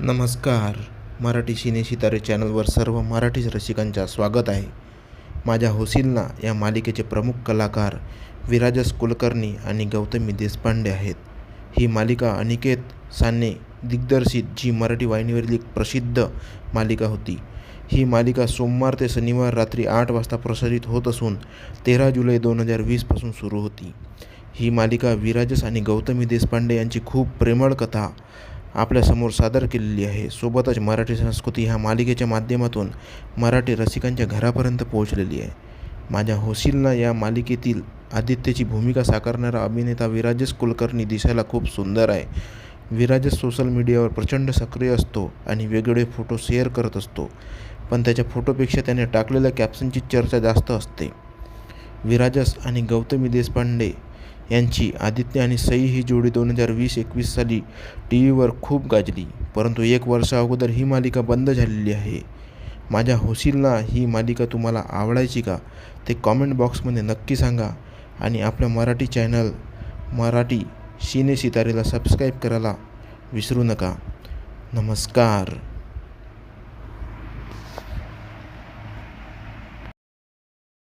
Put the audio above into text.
नमस्कार. मराठी सिने सितारे चॅनलवर सर्व मराठी रसिकांच्या स्वागत आहे. माझ्या होसिलना या मालिकेचे प्रमुख कलाकार विराजस कुलकर्णी आणि गौतमी देशपांडे आहेत. ही मालिका अनिकेत साने दिग्दर्शित जी मराठी वाहिनीवरील एक प्रसिद्ध मालिका होती. ही मालिका सोमवार ते शनिवार रात्री आठ वाजता प्रसारित होत असून तेरा जुलै दोन हजार वीसपासून सुरू होती. ही मालिका विराजस आणि गौतमी देशपांडे यांची खूप प्रेमळ कथा आपल्यासमोर सादर केलेली आहे. सोबतच मराठी संस्कृती ह्या मालिकेच्या माध्यमातून मराठी रसिकांच्या घरापर्यंत पोहोचलेली आहे. माझ्या होशीलला या मालिकेतील आदित्यची भूमिका साकारणारा अभिनेता विराजस कुलकर्णी दिसायला खूप सुंदर आहे. विराजस सोशल मीडियावर प्रचंड सक्रिय असतो आणि वेगवेगळे फोटो शेअर करत असतो. पण त्याच्या फोटोपेक्षा त्याने टाकलेल्या कॅप्शनची चर्चा जास्त असते. विराजस आणि गौतमी देशपांडे यांची आदित्य आणि सई ही जोडी दोन हजार वीस एकवीस साली टी व्हीवर खूप गाजली. परंतु एक वर्षा अगोदर ही मालिका बंद झालेली आहे. माझ्या होशीलला ही मालिका तुम्हाला आवडायची का? ते कॉमेंट बॉक्समध्ये नक्की सांगा. आणि आपल्या मराठी चॅनल मराठी सिने सितारेला सबस्क्राईब करायला विसरू नका. नमस्कार.